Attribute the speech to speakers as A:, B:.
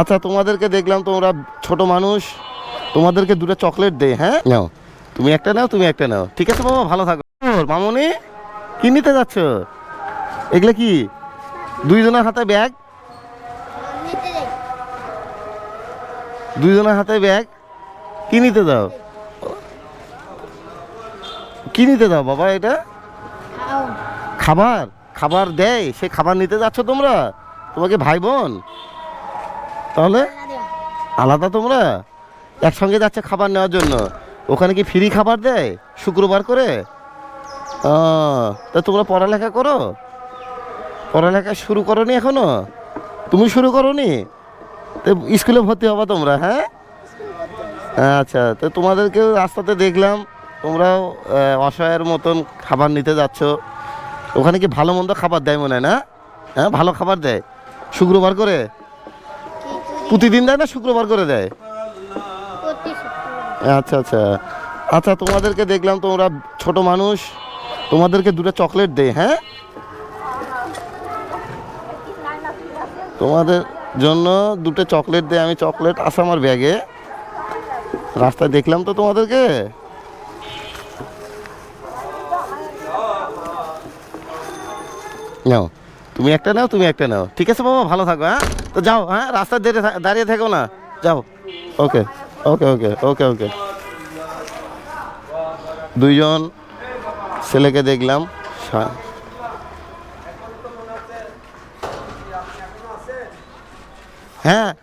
A: আচ্ছা তোমাদেরকে দেখলাম তোমরা ছোট মানুষ। তোমাদেরকে দুটো চকলেট দে হ্যাঁ? নাও। তুমি একটা নাও তুমি একটা নাও। ঠিক আছে বাবা ভালো থাকো। মামনি কি নিতে যাচ্ছ? এগুলো কি? দুইজনের হাতে ব্যাগ? দুইজনের হাতে ব্যাগ? কি নিতে দাও? কি নিতে দাও বাবা এটা? খাবার। খাবার? দেয়? সে খাবার নিতে যাচ্ছ তোমরা? তোমাকে ভাই বোন? তাহলে? আলাদা তোমরা? একসঙ্গে যাচ্ছে খাবার নেওয়ার জন্য। ওখানে কি ফ্রি খাবার দেয়? শুক্রবার করে? তা তোমরা পড়ালেখা করো? পড়ালেখা শুরু করনি এখনও? তুমি শুরু করনি? তো স্কুলে ভর্তি হবা তোমরা হ্যাঁ? আচ্ছা তো তোমাদেরকে রাস্তাতে দেখলাম। তোমরাও অসহায়ের মতন খাবার নিতে যাচ্ছ। ওখানে কি ভালো মন্দ খাবার দেয় মনে হয় না? হ্যাঁ ভালো খাবার দেয়। শুক্রবার করে? প্রতিদিন দেয় না শুক্রবার করে দেয়? আচ্ছা আচ্ছা। আচ্ছা তোমাদেরকে দেখলাম তোমরা ছোট মানুষ। তোমাদেরকে দুটো চকলেট দেয় হ্যাঁ? তোমাদের জন্য দুটো চকলেট দেয় আমি চকলেট আছে আমার ব্যাগে। রাস্তায় দেখলাম তো তোমাদেরকে। নাও। তুমি একটা নাও, তুমি একটা নাও। ঠিক আছে বাবা? ভালো থাকো হ্যাঁ? তো যাও হ্যাঁ? রাস্তার থা- দাঁড়িয়ে থেকো না। যাও। ওকে ওকে ওকে ওকে ওকে। দুইজন ছেলেকে দেখলাম। হ্যাঁ?